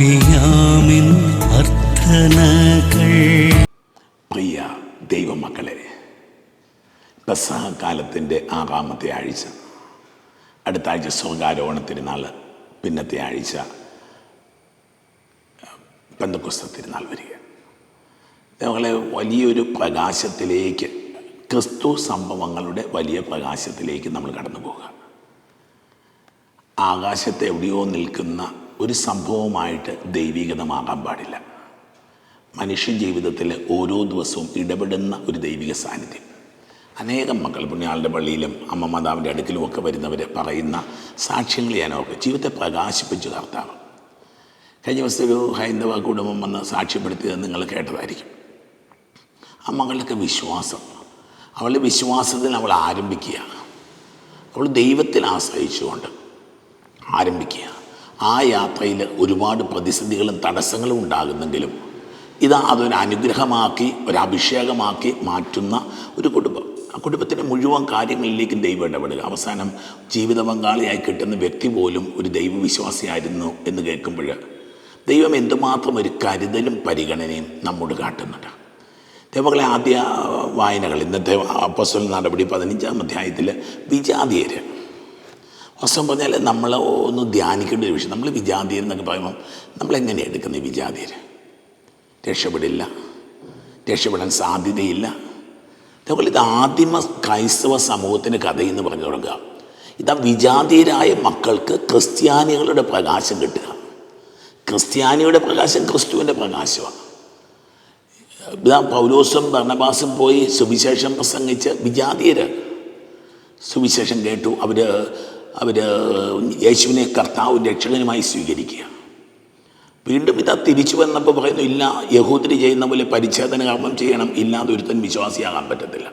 ആപിയാമിൻ അർത്ഥനകൾ പ്രിയ ദൈവമക്കളെ പെസഹക്കാലത്തിന്റെ ആറാമത്തെ ആഴ്ച അടുത്ത ആഴ്ച സ്വർഗാരോഹണ തിരുനാൾ പിന്നത്തെ ആഴ്ച പെന്തക്കുസ്ത തിരുനാൾ വരിക. ഞങ്ങളെ വലിയൊരു പ്രകാശത്തിലേക്ക് ക്രിസ്തു സംഭവങ്ങളുടെ വലിയ പ്രകാശത്തിലേക്ക് നമ്മൾ കടന്നു പോകുക ആകാശത്ത് എവിടെയോ നിൽക്കുന്ന ഒരു സംഭവമായിട്ട് ദൈവികതമാകാൻ പാടില്ല. മനുഷ്യ ജീവിതത്തിൽ ഓരോ ദിവസവും ഇടപെടുന്ന ഒരു ദൈവിക സാന്നിധ്യം. അനേകം മക്കൾ പുണ്യാളുടെ പള്ളിയിലും അമ്മ മാതാവിന്റെ അടുക്കിലും ഒക്കെ വരുന്നവർ പറയുന്ന സാക്ഷ്യങ്ങൾ ഞാനൊക്കെ ജീവിതത്തെ പ്രകാശിപ്പിച്ചു കർത്താവ്. കഴിഞ്ഞ ദിവസത്തെ ഒരു ഹൈന്ദവ കുടുംബം വന്ന് സാക്ഷ്യപ്പെടുത്തിയത് നിങ്ങൾ കേട്ടതായിരിക്കും. ആ മകളുടെ വിശ്വാസം. അവളുടെ വിശ്വാസത്തിൽ അവൾ ആരംഭിക്കുക അവൾ ദൈവത്തിൽ ആശ്രയിച്ചുകൊണ്ട് ആരംഭിക്കുക ആ യാത്രയിൽ ഒരുപാട് പ്രതിസന്ധികളും തടസ്സങ്ങളും ഉണ്ടാകുന്നെങ്കിലും ഇത് അതൊരു അനുഗ്രഹമാക്കി ഒരു അഭിഷേകമാക്കി മാറ്റുന്ന ഒരു കുടുംബം. ആ കുടുംബത്തിന്റെ മുഴുവൻ കാര്യങ്ങളിലേക്കും ദൈവം ഇടപെടുക. അവസാനം ജീവിത പങ്കാളിയായി കിട്ടുന്ന വ്യക്തി പോലും ഒരു ദൈവവിശ്വാസിയായിരുന്നു എന്ന് കേൾക്കുമ്പോൾ ദൈവം എന്തുമാത്രം ഒരു കരുതലും പരിഗണനയും നമ്മോട് കാട്ടുന്നുണ്ട്. ദൈവങ്ങളെ ആദ്യ വായനകൾ. ഇന്നത്തെ അപ്പസ്വൽ നടപടി പതിനഞ്ചാം അധ്യായത്തിൽ വിജാതിയര് വാസ്തവം പറഞ്ഞാൽ നമ്മൾ ഒന്ന് ധ്യാനിക്കേണ്ട ഒരു വിഷയം. നമ്മൾ വിജാതീയർ എന്നൊക്കെ പറയുമ്പം നമ്മളെങ്ങനെയാണ് എടുക്കുന്നത് വിജാതീയർ? രക്ഷപ്പെടില്ല. രക്ഷപ്പെടാൻ സാധ്യതയില്ല. അതേപോലെ ഇത് ആദിമ ക്രൈസ്തവ സമൂഹത്തിന്റെ കഥയെന്ന് പറഞ്ഞു തുടങ്ങുക. ഇതാ വിജാതീയരായ മക്കൾക്ക് ക്രിസ്ത്യാനികളുടെ പ്രകാശം കിട്ടുക. ക്രിസ്ത്യാനിയുടെ പ്രകാശം ക്രിസ്തുവിന്റെ പ്രകാശമാണ് ഇതാ പൗലോസും ഭരണബാസും പോയി സുവിശേഷം പ്രസംഗിച്ച് വിജാതീയർ സുവിശേഷം കേട്ടു. അവർ അവർ യേശുവിനെ കർത്താവ് രക്ഷകനുമായി സ്വീകരിക്കുക. വീണ്ടും ഇതാ തിരിച്ചു വന്നപ്പോൾ പറയുന്നു ഇല്ല യഹൂദരി ചെയ്യുന്ന പോലെ പരിച്ഛേദന കർമ്മം ചെയ്യണം. ഇല്ലാതെ ഒരുത്തൻ വിശ്വാസിയാകാൻ പറ്റത്തില്ല.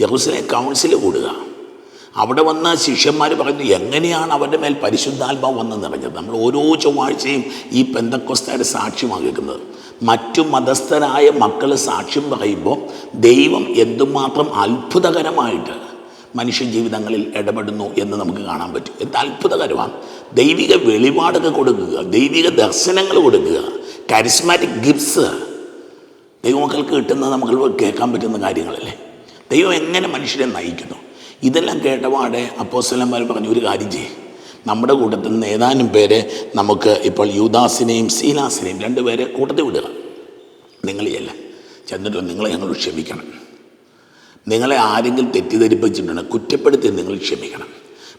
യഹൂസിനെ കൗൺസിൽ കൂടുക. അവിടെ വന്ന ശിഷ്യന്മാർ പറയുന്നു എങ്ങനെയാണ് അവരുടെ മേൽ പരിശുദ്ധാത്മാവ് വന്ന് നിറഞ്ഞത്? നമ്മൾ ഓരോ ചൊവ്വാഴ്ചയും ഈ പെന്തക്കൊസ്തയുടെ സാക്ഷ്യമാണ് കേൾക്കുന്നത്. മറ്റു മതസ്ഥരായ മക്കൾ സാക്ഷ്യം പറയുമ്പോൾ ദൈവം എന്തുമാത്രം അത്ഭുതകരമായിട്ട് മനുഷ്യ ജീവിതങ്ങളിൽ ഇടപെടുന്നു എന്ന് നമുക്ക് കാണാൻ പറ്റും. എന്ത് അത്ഭുതകരമാണ്. ദൈവിക വെളിപാടൊക്കെ കൊടുക്കുക ദൈവിക ദർശനങ്ങൾ കൊടുക്കുക കരിസ്മാറ്റിക് ഗിഫ്റ്റ്സ് ദൈവമക്കൾക്ക് കിട്ടുന്നത് നമുക്ക് കേൾക്കാൻ പറ്റുന്ന കാര്യങ്ങളല്ലേ? ദൈവം എങ്ങനെ മനുഷ്യരെ നയിക്കുന്നു? ഇതെല്ലാം കേട്ടപാടെ അപ്പോസ്വലന്മാർ പറഞ്ഞു ഒരു കാര്യം ചെയ്യും. നമ്മുടെ കൂട്ടത്തിൽ നിന്ന് ഏതാനും പേരെ നമുക്ക് ഇപ്പോൾ യുദാസിനെയും സീലാസിനെയും രണ്ടുപേരെ കൂട്ടത്തിൽ വിടുക. നിങ്ങളെയല്ല. ചെന്നിട്ട് നിങ്ങളെ ഞങ്ങൾ ക്ഷമിക്കണം. നിങ്ങളെ ആരെങ്കിലും തെറ്റിദ്ധരിപ്പിച്ചിട്ടുണ്ട് കുറ്റപ്പെടുത്തി നിങ്ങൾ ക്ഷമിക്കണം.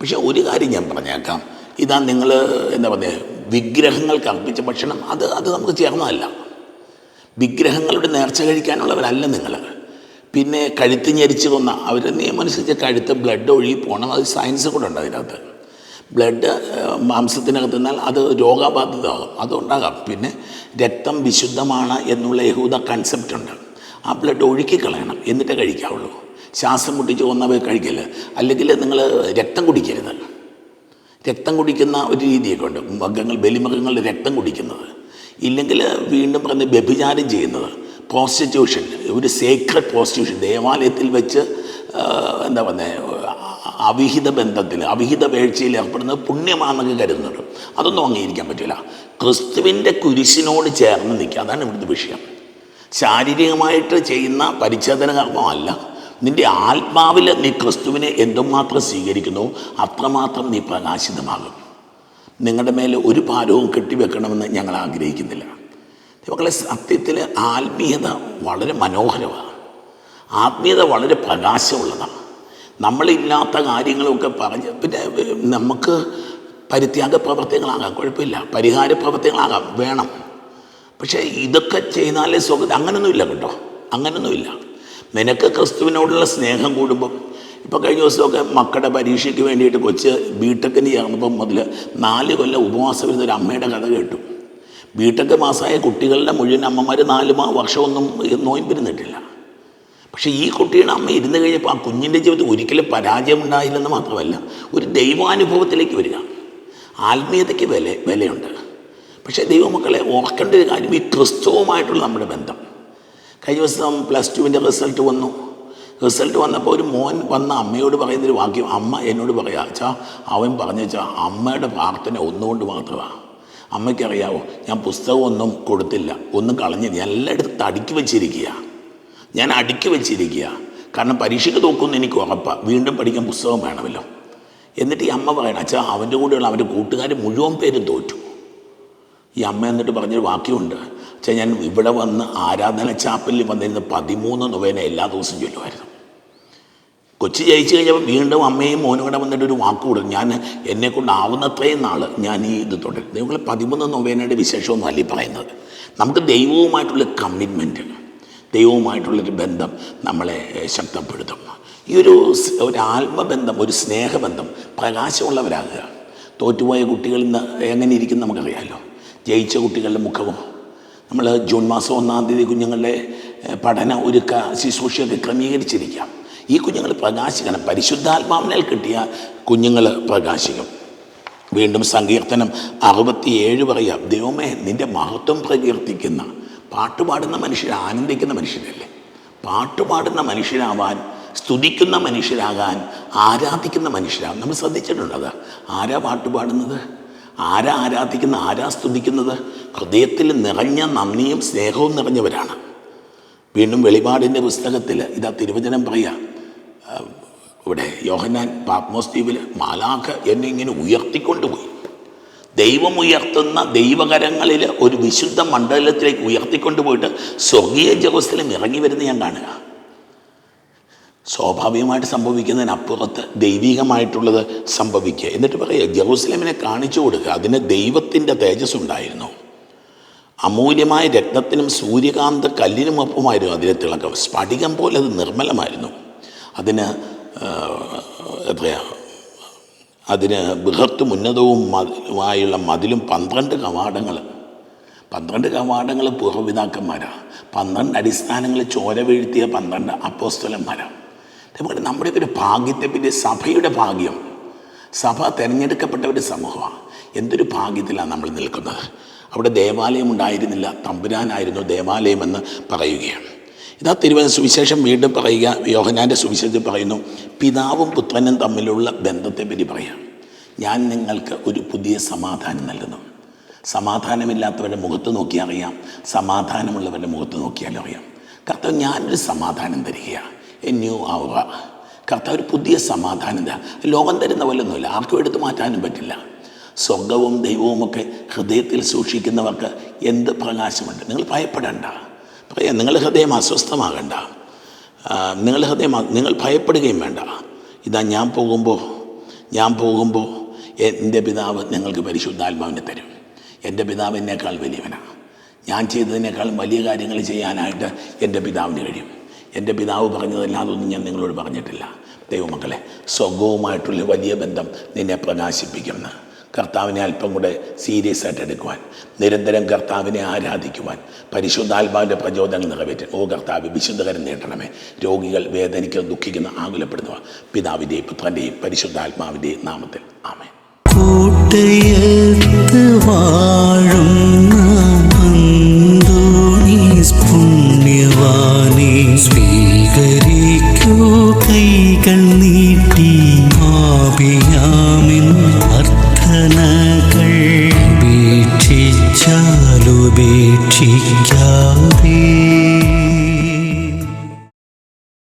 പക്ഷേ ഒരു കാര്യം ഞാൻ പറഞ്ഞേക്കാം. ഇതാ നിങ്ങൾ എന്താ പറയുക വിഗ്രഹങ്ങൾക്ക് അർപ്പിച്ച ഭക്ഷണം അത് അത് നമുക്ക് ചേർന്നതല്ല. വിഗ്രഹങ്ങളുടെ നേർച്ച കഴിക്കാനുള്ളവരല്ല നിങ്ങൾ. പിന്നെ കഴുത്ത് ഞെരിച്ച് കൊന്ന അവരുടെ നിയമം അനുസരിച്ച് കഴുത്ത് ബ്ലഡ് ഒഴുകി പോകണം. അത് സയൻസ് കൂടെ ഉണ്ട് അതിനകത്ത്. ബ്ലഡ് മാംസത്തിനകത്ത് നിന്നാൽ അത് രോഗബാധിതമാകും. അതുണ്ടാകാം. പിന്നെ രക്തം വിശുദ്ധമാണ് എന്നുള്ള യഹൂദ കൺസെപ്റ്റ് ഉണ്ട്. ആ ബ്ലഡ് ഒഴുക്കി കളയണം. എന്നിട്ടേ കഴിക്കാവുള്ളൂ. ശ്വാസം മുട്ടിച്ച് കൊന്നവ കഴിക്കൽ. അല്ലെങ്കിൽ നിങ്ങൾ രക്തം കുടിക്കരുത്. രക്തം കുടിക്കുന്ന ഒരു രീതിയൊക്കെ ഉണ്ട്. മൃഗങ്ങൾ ബലിമൃഗങ്ങളുടെ രക്തം കുടിക്കുന്നത്. ഇല്ലെങ്കിൽ വീണ്ടും പറഞ്ഞ് വ്യഭിചാരം ചെയ്യുന്നത്. പ്രോസ്റ്റിറ്റ്യൂഷൻ ഒരു സേക്രഡ് പ്രോസ്റ്റിറ്റ്യൂഷൻ ദേവാലയത്തിൽ വെച്ച് എന്താ പറയുക അവിഹിത ബന്ധത്തിൽ അവിഹിത വേഴ്ചയിൽ ഏർപ്പെടുന്നത് പുണ്യമാണെന്നൊക്കെ കരുതുന്നുണ്ട്. അതൊന്നും അംഗീകരിക്കാൻ പറ്റില്ല ക്രിസ്തുവിന്റെ കുരിശിനോട് ചേർന്ന് നിൽക്കുക. അതാണ് ഇവിടുത്തെ വിഷയം. ശാരീരികമായിട്ട് ചെയ്യുന്ന പരിച്ഛേദന കർമ്മമല്ല നിന്റെ ആത്മാവിൽ നീ ക്രിസ്തുവിനെ എന്തുമാത്രം സ്വീകരിക്കുന്നു അത്രമാത്രം നീ പ്രകാശിതമാകും. നിങ്ങളുടെ മേൽ ഒരു ഭാരവും കെട്ടിവെക്കണമെന്ന് ഞങ്ങൾ ആഗ്രഹിക്കുന്നില്ല. മക്കളെ സത്യത്തിൽ ആത്മീയത വളരെ മനോഹരമാണ്. ആത്മീയത വളരെ പ്രകാശമുള്ളതാണ്. നമ്മളില്ലാത്ത കാര്യങ്ങളൊക്കെ പറഞ്ഞ് പിന്നെ നമുക്ക് പരിത്യാഗ പ്രവർത്തികളാകാം കുഴപ്പമില്ല. പരിഹാര പ്രവർത്തികളാകാം വേണം. പക്ഷേ ഇതൊക്കെ ചെയ്താലേ സുഖം അങ്ങനൊന്നുമില്ല കേട്ടോ. അങ്ങനൊന്നുമില്ല. നിനക്ക് ക്രിസ്തുവിനോടുള്ള സ്നേഹം കൂടുമ്പം ഇപ്പോൾ കഴിഞ്ഞ ദിവസമൊക്കെ മക്കളുടെ പരീക്ഷയ്ക്ക് വേണ്ടിയിട്ട് കൊച്ച് ബിടെക്കിന് ചേർന്നപ്പം മുതൽ നാല് കൊല്ലം ഉപവാസം ഇരുന്ന ഒരു അമ്മയുടെ കഥ കേട്ടു. ബിടെക്ക് മാസമായ കുട്ടികളുടെ മുഴുവൻ അമ്മമാർ നാല് മാ വർഷമൊന്നും നോയിമ്പിരുന്നിട്ടില്ല. പക്ഷേ ഈ കുട്ടിയുടെ അമ്മ ഇരുന്ന് കഴിഞ്ഞപ്പോൾ ആ കുഞ്ഞിന്റെ ജീവിതത്തിൽ ഒരിക്കലും പരാജയം ഉണ്ടായില്ലെന്ന് മാത്രമല്ല ഒരു ദൈവാനുഭവത്തിലേക്ക് വരിക. ആത്മീയതയ്ക്ക് വില വിലയുണ്ട്. പക്ഷേ ദൈവമക്കളെ ഓർക്കേണ്ട ഒരു കാര്യം ഈ ക്രിസ്തുവുമായിട്ടുള്ള നമ്മുടെ ബന്ധം. കഴിഞ്ഞ ദിവസം പ്ലസ് ടുവിന്റെ റിസൾട്ട് വന്നു. റിസൾട്ട് വന്നപ്പോൾ ഒരു മോൻ വന്ന അമ്മയോട് പറയുന്നൊരു വാക്യം അമ്മ എന്നോട് പറയാ അച്ചാ അവൻ പറഞ്ഞു വെച്ചാൽ അമ്മയുടെ പ്രാർത്ഥന ഒന്നുകൊണ്ട് മാത്രമാണ് അമ്മയ്ക്കറിയാവോ ഞാൻ പുസ്തകമൊന്നും കൊടുത്തില്ല ഒന്നും കളഞ്ഞില്ല. ഞാൻ എല്ലായിടത്തും അടുക്കി വെച്ചിരിക്കുക ഞാൻ അടുക്കി വെച്ചിരിക്കുക കാരണം പരീക്ഷയ്ക്ക് തോക്കുമെന്ന് എനിക്ക് ഉറപ്പാണ് വീണ്ടും പഠിക്കാൻ പുസ്തകം വേണമല്ലോ. എന്നിട്ട് ഈ അമ്മ പറയണം അച്ഛാ അവന്റെ കൂടെയുള്ള അവന്റെ കൂട്ടുകാർ മുഴുവൻ പേരും തോറ്റു. ഈ അമ്മ എന്നിട്ട് പറഞ്ഞൊരു വാക്യമുണ്ട്. വെച്ചാൽ ഞാൻ ഇവിടെ വന്ന് ആരാധന ചാപ്പലിൽ വന്നിരുന്ന പതിമൂന്ന് നൊവേന എല്ലാ ദിവസവും ചൊല്ലുമായിരുന്നു. കൊച്ചി ജയിച്ചു കഴിഞ്ഞപ്പോൾ വീണ്ടും അമ്മയും മോനും കൂടെ വന്നിട്ട് ഒരു വാക്ക് കൊടുക്കും. ഞാൻ എന്നെ കൊണ്ടാവുന്നത്രയും നാൾ ഞാൻ ഈ ഇത് തുടരും. നിങ്ങൾ പതിമൂന്ന് നൊവേനയുടെ വിശേഷമൊന്നും അല്ലി പറയുന്നത്. നമുക്ക് ദൈവവുമായിട്ടുള്ള കമ്മിറ്റ്മെന്റ് ദൈവവുമായിട്ടുള്ളൊരു ബന്ധം നമ്മളെ ശക്തപ്പെടുത്തും. ഈ ഒരു ഒരു ആത്മബന്ധം ഒരു സ്നേഹബന്ധം പ്രകാശമുള്ളവരാകുക. തോറ്റുപോയ കുട്ടികൾ ഇന്ന് എങ്ങനെ ഇരിക്കുന്നു നമുക്കറിയാമല്ലോ ജയിച്ച കുട്ടികളുടെ മുഖവും. നമ്മൾ ജൂൺ മാസം ഒന്നാം തീയതി കുഞ്ഞുങ്ങളുടെ പഠന ഒരുക്ക ശുശ്രൂഷയൊക്കെ ക്രമീകരിച്ചിരിക്കാം. ഈ കുഞ്ഞുങ്ങൾ പ്രകാശിക്കണം. പരിശുദ്ധാത്മാവിനാൽ കിട്ടിയ കുഞ്ഞുങ്ങൾ പ്രകാശിക്കും. വീണ്ടും സങ്കീർത്തനം അറുപത്തിയേഴ് പറയാം. ദൈവമേ നിന്റെ മഹത്വം പ്രകീർത്തിക്കുന്ന പാട്ടുപാടുന്ന മനുഷ്യർ ആനന്ദിക്കുന്ന മനുഷ്യരല്ലേ? പാട്ടുപാടുന്ന മനുഷ്യരാവാൻ സ്തുതിക്കുന്ന മനുഷ്യരാകാൻ ആരാധിക്കുന്ന മനുഷ്യരാകും നമ്മൾ ശ്രദ്ധിച്ചിട്ടുണ്ട് അത്? ആരാ പാട്ടുപാടുന്നത്? ആരാ ആരാധിക്കുന്ന ആരാ സ്തുതിക്കുന്നത്? ഹൃദയത്തിൽ നിറഞ്ഞ നന്ദിയും സ്നേഹവും നിറഞ്ഞവരാണ്. വീണ്ടും വെളിപാടിന്റെ പുസ്തകത്തിൽ ഇതാ തിരുവചനം പറയുക ഇവിടെ യോഹന്നാൻ പാപ്മോസ് ദ്വീപിൽ മാലാഖ എന്നെ ഇങ്ങനെ ഉയർത്തിക്കൊണ്ടുപോയി. ദൈവം ഉയർത്തുന്ന ദൈവകരങ്ങളിൽ ഒരു വിശുദ്ധ മണ്ഡലത്തിലേക്ക് ഉയർത്തിക്കൊണ്ടുപോയിട്ട് സ്വർഗീയ ജെറുസലം ഇറങ്ങി വരുന്ന ഞാൻ കാണുക. സ്വാഭാവികമായിട്ട് സംഭവിക്കുന്നതിനപ്പുറത്ത് ദൈവികമായിട്ടുള്ളത് സംഭവിക്കുക. എന്നിട്ട് പറയുക ജെറൂസലേമിനെ കാണിച്ചു കൊടുക്കുക. അതിന് ദൈവത്തിന്റെ തേജസ് ഉണ്ടായിരുന്നു അമൂല്യമായ രക്തത്തിനും സൂര്യകാന്ത കല്ലിനുമൊപ്പമായിരുന്നു അതിലെ തിളക്കം. സ്ഫടികം പോലെ അത് നിർമ്മലമായിരുന്നു. അതിന് എത്രയാ? അതിന് ബൃഹത്തും ഉന്നതവും മതിലുമായുള്ള മതിലും പന്ത്രണ്ട് കവാടങ്ങൾ. പന്ത്രണ്ട് കവാടങ്ങൾ പൂർവപിതാക്കന്മാരാണ് പന്ത്രണ്ട് അടിസ്ഥാനങ്ങൾ ചോര വീഴ്ത്തിയ പന്ത്രണ്ട് അപ്പോസ്തലന്മാരാണ് നമുക്ക് നമ്മുടെയൊക്കെ ഒരു ഭാഗ്യത്തെ പിന്നെ സഭയുടെ ഭാഗ്യം. സഭ തിരഞ്ഞെടുക്കപ്പെട്ട ഒരു സമൂഹമാണ്. എന്തൊരു ഭാഗ്യത്തിലാണ് നമ്മൾ നിൽക്കുന്നത്? അവിടെ ദേവാലയം ഉണ്ടായിരുന്നില്ല. തമ്പുരാനായിരുന്നു ദേവാലയമെന്ന് പറയുകയാണ്. ഇതാ തിരുവനന്തപുരം സുവിശേഷം വീണ്ടും പറയുക. യോഹനാന്റെ സുവിശേഷത്തിൽ പറയുന്നു പിതാവും പുത്രനും തമ്മിലുള്ള ബന്ധത്തെ പറ്റി പറയാം. ഞാൻ നിങ്ങൾക്ക് ഒരു പുതിയ സമാധാനം നൽകുന്നു. സമാധാനമില്ലാത്തവരുടെ മുഖത്ത് നോക്കി അറിയാം. സമാധാനമുള്ളവരുടെ മുഖത്ത് നോക്കിയാലും അറിയാം. കർത്താവ് ഞാനൊരു സമാധാനം തരികയാണ്. ന്യൂ ആവുക കർത്താവ് ഒരു പുതിയ സമാധാനം ലോകം തരുന്ന പോലൊന്നുമില്ല. ആർക്കും എടുത്തു മാറ്റാനും പറ്റില്ല. സ്വർഗവും ദൈവവുമൊക്കെ ഹൃദയത്തിൽ സൂക്ഷിക്കുന്നവർക്ക് എന്ത് പ്രകാശമുണ്ട്? നിങ്ങൾ ഭയപ്പെടേണ്ട. നിങ്ങൾ ഹൃദയം അസ്വസ്ഥമാകണ്ട. നിങ്ങൾ ഹൃദയം നിങ്ങൾ ഭയപ്പെടുകയും വേണ്ട. ഇതാ ഞാൻ പോകുമ്പോൾ ഞാൻ പോകുമ്പോൾ എന്റെ പിതാവ് നിങ്ങൾക്ക് പരിശുദ്ധാത്മാവിനെ തരും. എന്റെ പിതാവ് എന്നേക്കാൾ വലിയവനാണ് ഞാൻ ചെയ്തതിനേക്കാളും വലിയ കാര്യങ്ങൾ ചെയ്യാനായിട്ട് എന്റെ പിതാവിന് കഴിയും. എന്റെ പിതാവ് പറഞ്ഞതല്ലാതൊന്നും ഞാൻ നിങ്ങളോട് പറഞ്ഞിട്ടില്ല. ദൈവമക്കളെ സ്വർഗവുമായിട്ടുള്ള വലിയ ബന്ധം നിന്നെ പ്രകാശിപ്പിക്കുന്ന. കർത്താവിനെ അല്പം കൂടെ സീരിയസ് ആയിട്ട് എടുക്കുവാൻ നിരന്തരം കർത്താവിനെ ആരാധിക്കുവാൻ പരിശുദ്ധാത്മാവിന്റെ പ്രചോദനം നിറവേറ്റാൻ. ഓ കർത്താവ് വിശുദ്ധകരം നേട്ടണമേ രോഗികൾ വേദനിക്കുക ദുഃഖിക്കുന്ന ആകുലപ്പെടുന്നവ പിതാവിന്റെയും പുത്രന്റെയും പരിശുദ്ധാത്മാവിന്റെയും നാമത്തിൽ. ആമേ കൂട്ടയത്ത് വാഴുന്ന. സ്വീകരി